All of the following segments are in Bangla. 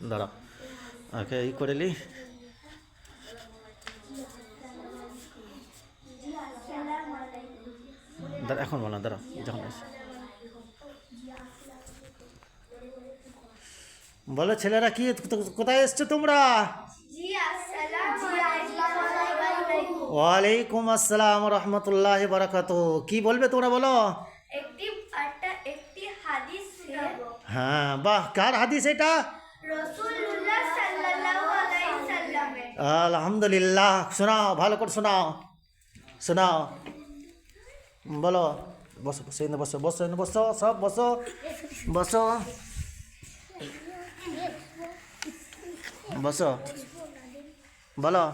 দাঁড়া ওকে ই করে নি দাঁড়া এখন বলো দাঁড়া যখন বলো ছেলেরা কি কোথায় এসছো তোমরা? ওয়ালাইকুম আসসালাম রহমতুল্লাহ বারাকাত। কি বলবে তোমরা বলো? হ্যাঁ বাহ কার হাদিস এটা রাসূলুল্লাহ সাল্লাল্লাহু আলাইহি সাল্লামের আলহামদুলিল্লাহ। শোনাও, ভালো করে শোনাও। শোনাও। বলো। বসো বসো এনে বসো বসো এনে বসো, সব বসো। বসো। বসো। বলো।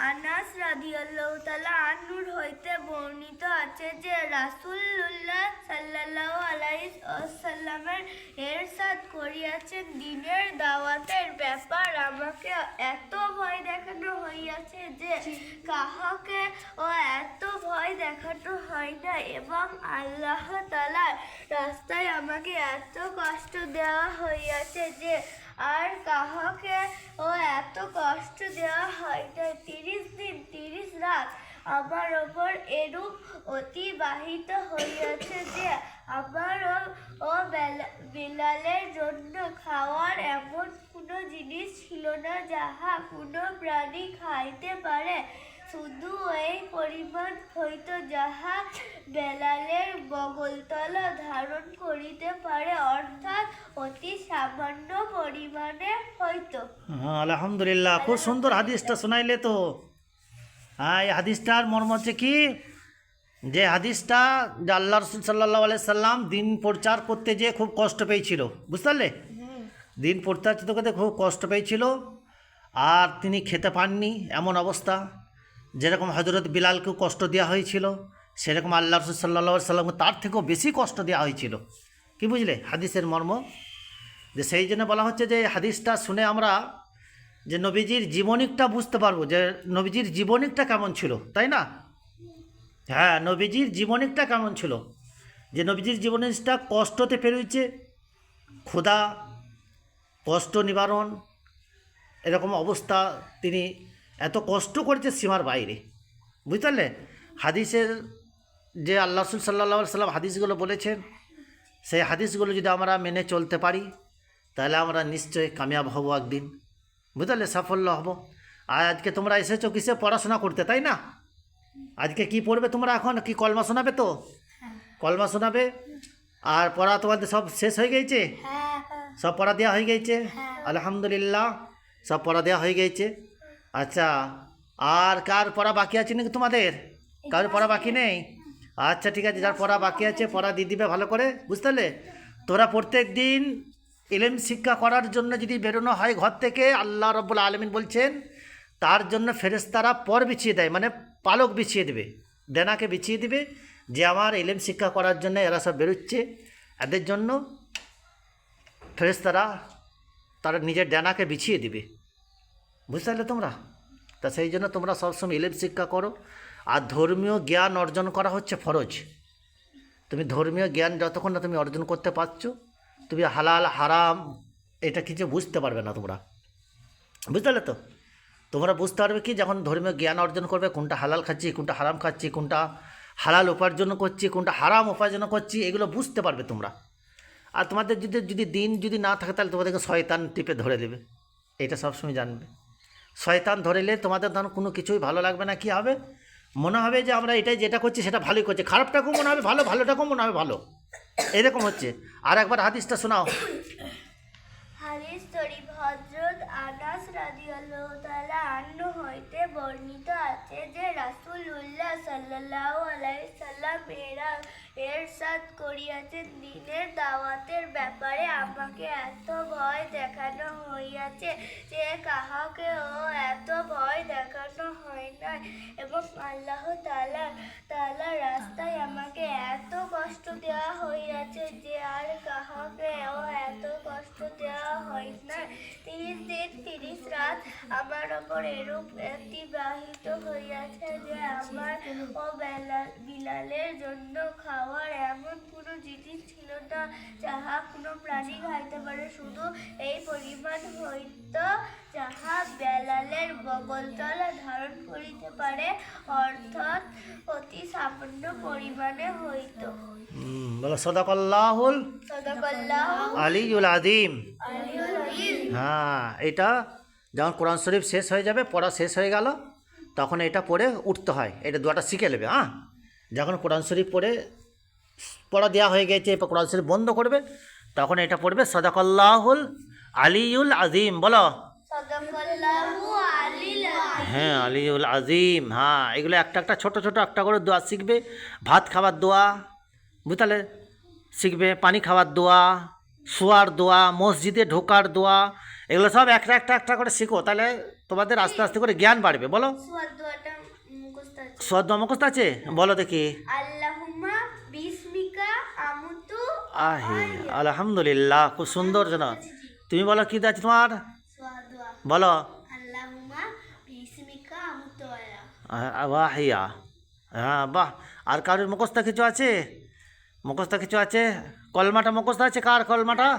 আনাস রাদিয়াল্লাহু তাআলা আনহুর হইতে বর্ণিত আছে যে রাসূলুল্লাহ সাল্লাল্লাহু আলাইহি ওয়াসাল্লামের এরশাদ করিয়াছেন। দিনের দাওয়াতের ব্যাপার আমাকে এত ভয় দেখানো হইয়াছে যে কাহাকে ও এত ভয় দেখানো হয় না এবং আল্লাহ তাআলার রাস্তায় আমাকে এত কষ্ট দেওয়া হইয়াছে যে আর কাহাকে ও এত কষ্ট দেওয়া হয় না তিরিশ দিন তিরিশ রাত আমার ওপর এরূপ অতিবাহিত হইয়াছে যে আমার ও- ও বেলা- বিলালের জন্য খাওয়ার এমন কোনো জিনিস ছিল না যাহা কোনো প্রাণী খাইতে পারে। শুধু এই পরিমাণ হইত যাহা বেলালের বগলতলা ধারণ করিতে পারে অর্থাৎ অতি সামান্য পরিমাণে হইত। হ্যাঁ আলহামদুলিল্লাহ খুব সুন্দর হাদিসটা শোনাইলে তো। হ্যাঁ এই হাদিসটার মর্ম হচ্ছে কি? যে হাদিসটা যে আল্লাহ রসুল সাল্লাহ সাল্লাম দিন প্রচার করতে যেয়ে খুব কষ্ট পেয়েছিল। বুঝতে পারলে? দিন প্রচার করতে খুব কষ্ট পেয়েছিল। আর তিনি খেতে পাননি, এমন অবস্থা। যেরকম হজরত বিলালকেও কষ্ট দেওয়া হয়েছিল, সেরকম আল্লাহ রসুল সাল্লাহ সাল্লামকে তার থেকেও বেশি কষ্ট দেওয়া হয়েছিল। কি বুঝলে? হাদিসের মর্ম। যে সেই জন্য বলা হচ্ছে যে হাদিসটা শুনে আমরা যে নবীজির জীবনিকটা বুঝতে পারব যে নবীজির জীবনিকটা কেমন ছিল, তাই না? হ্যাঁ নবীজির জীবনিকটা কেমন ছিল? যে নবীজির জীবনিকটা কষ্টতে পেরোইছে ক্ষুধা, কষ্ট নিবারণ, এরকম অবস্থা তিনি এত কষ্ট করেছে সীমার বাইরে। বুঝতে পারলে? হাদিসের যে আল্লাহ রসুল সাল্লা সাল্লাম হাদিসগুলো বলেছেন, সেই হাদিসগুলো যদি আমরা মেনে চলতে পারি, তাহলে আমরা নিশ্চয়ই কামিয়াব হব একদিন। বুঝলে সাফল্য হব। আর আজকে তোমরা এসেছ কিসে? পড়াশোনা করতে, তাই না? আজকে কি পড়বে তোমরা এখন? কি কলমা শোনাবে তো? কলমা শোনাবে? আর পড়া তোমাদের সব শেষ হয়ে গেছে? সব পড়া দেওয়া হয়ে গেছে? আলহামদুলিল্লাহ, সব পড়া দেওয়া হয়ে গেছে। আচ্ছা আর কার পড়া বাকি আছে নাকি তোমাদের? কার পড়া বাকি নেই? আচ্ছা ঠিক আছে, যার পড়া বাকি আছে, পড়া দিয়ে দিবে ভালো করে, বুঝতে পারলে? তোরা প্রত্যেক দিন এলেম শিক্ষা করার জন্য যদি বেরোনো হয় ঘর থেকে, আল্লাহ রব্বুল আলমিন বলছেন, তার জন্য ফেরেশতারা পর বিছিয়ে দেয় মানে পালক বিছিয়ে দেবে, দেনাকে বিছিয়ে দিবে, যে আমার এলেম শিক্ষা করার জন্য এরা সব বেরোচ্ছে। এদের জন্য ফেরেশতারা তারা নিজের ডানাকে বিছিয়ে দিবে। বুঝতে পারলে তোমরা? তা সেই জন্য তোমরা সবসময় ইলেম শিক্ষা করো। আর ধর্মীয় জ্ঞান অর্জন করা হচ্ছে ফরজ। তুমি ধর্মীয় জ্ঞান যতক্ষণ না তুমি অর্জন করতে পারছ তুমি হালাল, হারাম, এটা কিছু বুঝতে পারবে না তোমরা। বুঝতে পারলে তো? তোমরা বুঝতে পারবে কি, যখন ধর্মীয় জ্ঞান অর্জন করবে, কোনটা হালাল খাচ্ছি, কোনটা হারাম খাচ্ছি, কোনটা হালাল উপার্জন করছি, কোনটা হারাম উপার্জন করছি, এগুলো বুঝতে পারবে তোমরা। আর তোমাদের যদি যদি দিন যদি না থাকে, তাহলে তোমাদেরকে শয়তান টিপে ধরে দেবে। এটা সবসময় জানবে। শয়তান ধরেলে তোমাদের ধরুন কোনো কিছুই ভালো লাগবে না, কি হবে? মনে হবে যে আমরা এটাই যেটা করছি, সেটা ভালোই করছি। খারাপটাকেও মনে হবে ভালো, ভালোটাকেও মনে হবে ভালো। এরকম হচ্ছে। আর একবার হাদিসটা শোনাও। হাদিস আনাস তাআলা আনহু হইতে বর্ণিত আছে যে রাসূলুল্লাহ সাল্লাল্লাহু আলাইহি সাল্লাম এরা এরশাদ করিয়াছেন। দিনের দাওয়াতের ব্যাপারে আমাকে এত ভয় দেখানো হইয়াছে যে কাহাকে ও এত ভয় দেখানো হয় না এবং আল্লাহ তালা তালা রাস্তায় আমাকে এত কষ্ট দেওয়া হইয়াছে যে আর কাহাকে ও এত কষ্ট দেওয়া হয় না তিরিশ দিন তিরিশ আমার ওপর এরূপ অতিবাহিত হইয়াছে যে আমার ও বিলালের জন্য খাওয়ার এমন কোনো জিনিস ছিল না যাহা কোনো প্রাণী খাইতে পারে। শুধু এই পরিমাণ হইত যাহা বেলালের বগলতলা ধারণ করিতে পারে অর্থাৎ অতি সামান্য পরিমাণে হইত। হুম, বলো সদাকল্লাহুল সদাকল্লাহ আলিউল আদিম হ্যাঁ এটা যখন কোরআন শরীফ শেষ হয়ে যাবে, পড়া শেষ হয়ে গেল, তখন এটা পড়ে উঠতে হয়। এটা দুটা শিখে নেবে হ্যাঁ যখন কোরআন শরীফ পড়ে পড়া দেওয়া হয়ে গেছে, এরপর কোরআন শরীফ বন্ধ করবে, তখন এটা পড়বে সদাকল্লাহুল আলিউল আজিম বলো। হ্যাঁ আলিউল আজিম হ্যাঁ এগুলো একটা একটা ছোট ছোট একটা করে দোয়া শিখবে। ভাত খাবার দোয়া, বুঝলে? শিখবে পানি খাওয়ার দোয়া, শোয়ার দোয়া, মসজিদে ঢোকার দোয়া এগুলো সব একটা একটা একটা করে শিখো তাহলে তোমাদের আস্তে আস্তে করে জ্ঞান বাড়বে বলো। সুয়াদ দোয়াটা মুখস্থ আছে? বলো দেখি। আহে আলহামদুলিল্লাহ খুব সুন্দর যেন। তুমি বলো কী আছে তোমার? বলো। ওয়াহিয়া হ্যাঁ বাহ। আর কারোর মুখস্থ কিছু আছে? মুখস্থ কিছু আছে? কলমাটা মুখস্থ আছে কার কলমাটা?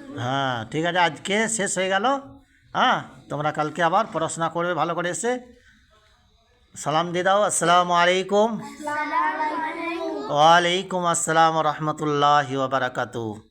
হ্যাঁ ঠিক আছে আজকে শেষ হয়ে গেল। হ্যাঁ তোমরা কালকে আবার পড়াশোনা করবে ভালো করে এসে সালাম দিয়ে দাও। আসসালাম আলাইকুম। ওয়ালাইকুম আসসালাম রহমতুল্লাহ বারাকাতু